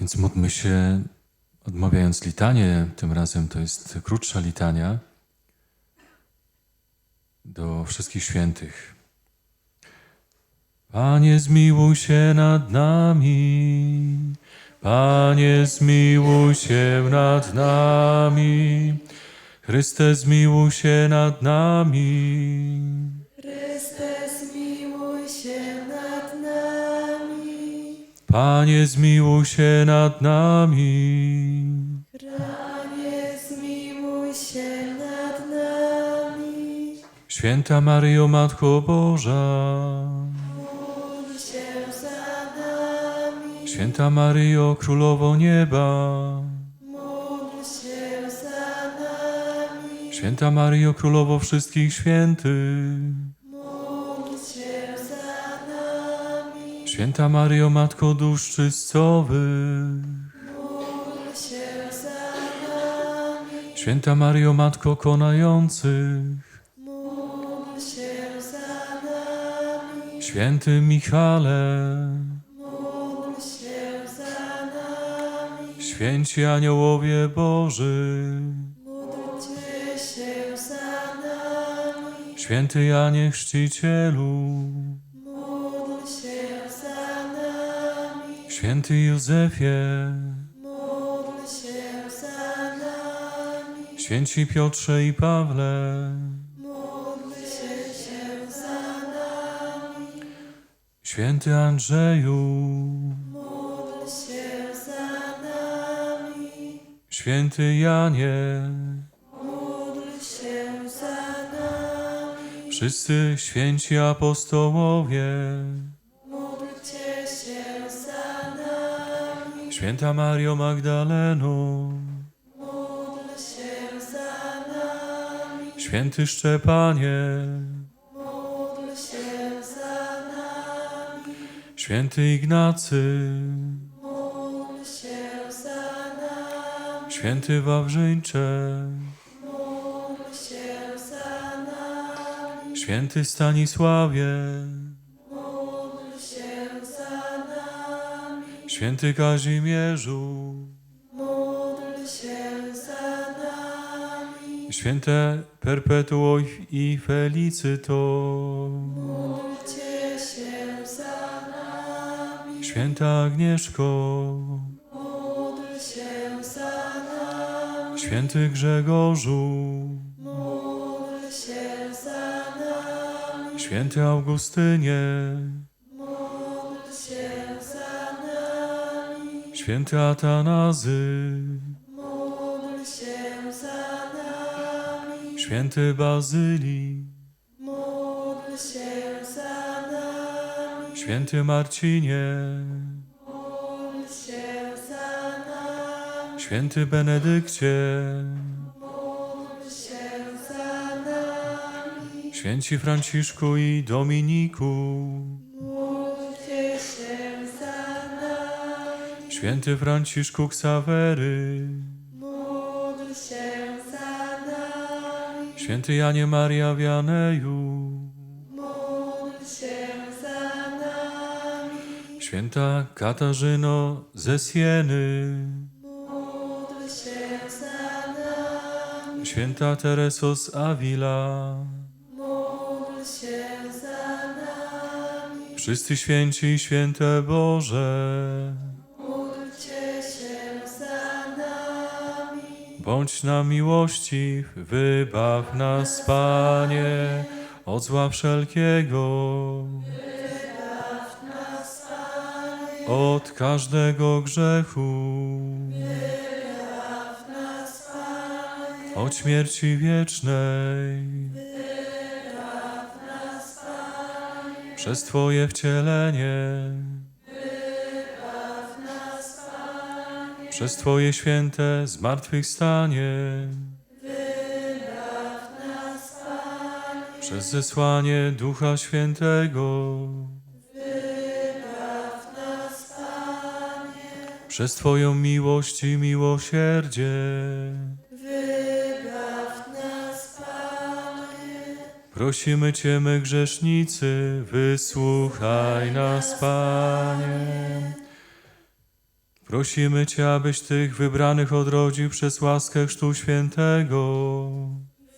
Więc módlmy się, odmawiając litanię, tym razem to jest krótsza litania, do wszystkich świętych. Panie, zmiłuj się nad nami. Panie, zmiłuj się nad nami. Chryste, zmiłuj się nad nami. Panie, zmiłuj się nad nami. Panie, zmiłuj się nad nami. Święta Maryjo, Matko Boża. Módl się za nami. Święta Maryjo, Królowo Nieba. Módl się za nami. Święta Maryjo, Królowo wszystkich świętych. Święta Maryjo, Matko dusz czystcowych. Módl się za nami. Święta Maryjo, Matko konających. Módl się za nami. Święty Michale. Módl się za nami. Święci aniołowie Boży. Módlcie się za nami. Święty Janie Chrzcicielu. Święty Józefie. Módl się za nami. Święci Piotrze i Pawle. Módl się za nami. Święty Andrzeju. Módl się za nami. Święty Janie. Módl się za nami. Wszyscy święci apostołowie. Módlcie się za nami. Święta Mario Magdaleno. Módl się za nami. Święty Szczepanie. Módl się za nami. Święty Ignacy. Módl się za nami. Święty Wawrzyńcze. Módl się za nami. Święty Stanisławie. Święty Kazimierzu. Módl się za nami. Święte Perpetuo i Felicito. Módlcie się za nami. Święta Agnieszko. Módl się za nami. Święty Grzegorzu. Módl się za nami. Święty Augustynie. Módl się. Święty Atanazy. Módl się za nami. Święty Bazylii. Módl się za nami. Święty Marcinie. Módl się za nami. Święty Benedykcie. Módl się za nami. Święci Franciszku i Dominiku. Święty Franciszku Ksawery. Módl się za nami. Święty Janie Maria Wianeju. Módl się za nami. Święta Katarzyno ze Sieny. Módl się za nami. Święta Tereso z Avila. Módl się za nami. Wszyscy święci i święte Boże. Bądź nam miłościw, wybaw nas, Panie, od zła wszelkiego, Wybaw nas, Panie. od każdego grzechu, Wybaw nas, Panie. od śmierci wiecznej, Wybaw nas, Panie. przez Twoje wcielenie, przez Twoje święte zmartwychwstanie, Wybaw nas, Panie. przez zesłanie Ducha Świętego, Wybaw nas, Panie. przez Twoją miłość i miłosierdzie. Wybaw nas, Panie. Prosimy Cię, my grzesznicy, wysłuchaj nas, Panie. Prosimy Cię, abyś tych wybranych odrodził przez łaskę Chrztu Świętego.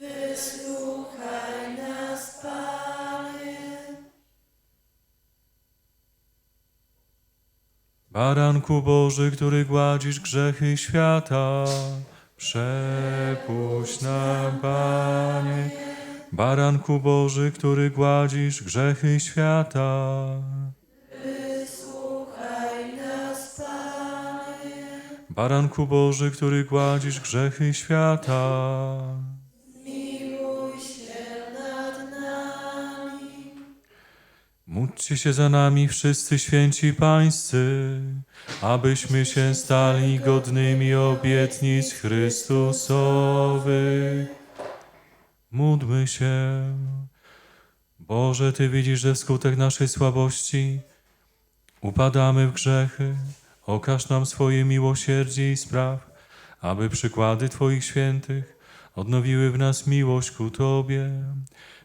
Wysłuchaj nas, Panie. Baranku Boży, który gładzisz grzechy świata, przepuść nam, Panie. Baranku Boży, który gładzisz grzechy świata, Baranku Boży, który gładzisz grzechy świata. Miłuj się nad nami. Módlcie się za nami wszyscy święci pańscy, abyśmy się stali godnymi obietnic Chrystusowych. Módlmy się. Boże, Ty widzisz, że wskutek naszej słabości upadamy w grzechy. Okaż nam swoje miłosierdzie i spraw, aby przykłady Twoich świętych odnowiły w nas miłość ku Tobie.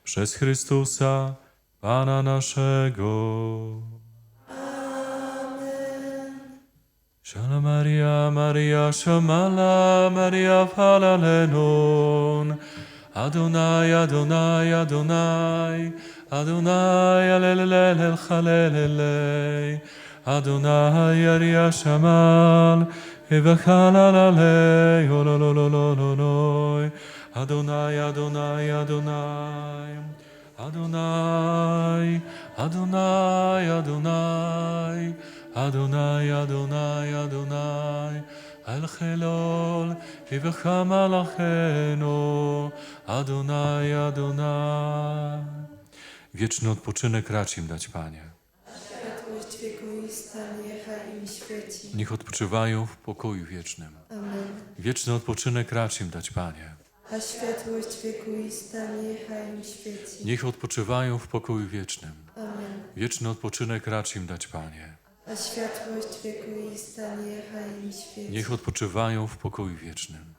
Przez Chrystusa, Pana naszego. Shalom Maria, Maria, Shamala, Maria, Falalenon. Adonai, Adonai, Adonai, Adonai, Alelelel, Chalelele. Adonai, Aria, Shamal, Evachalalale, Olololololoi. Adonai, Adonai, Adonai. Adonai, Adonai, Adonai, Adonai, Adonai, Adonai, El Chelol, Ivacham Alacheno, Adonai, Adonai. Wieczny odpoczynek racz im dać, Panie. Niech odpoczywają w pokoju wiecznym. Amen. Wieczny odpoczynek racz im dać, Panie. A światłość wiekuista niechaj im świeci. Niech odpoczywają w pokoju wiecznym. Amen. Wieczny odpoczynek racz im dać, Panie. A światłość wiekuista niechaj im świeci. Niech odpoczywają w pokoju wiecznym.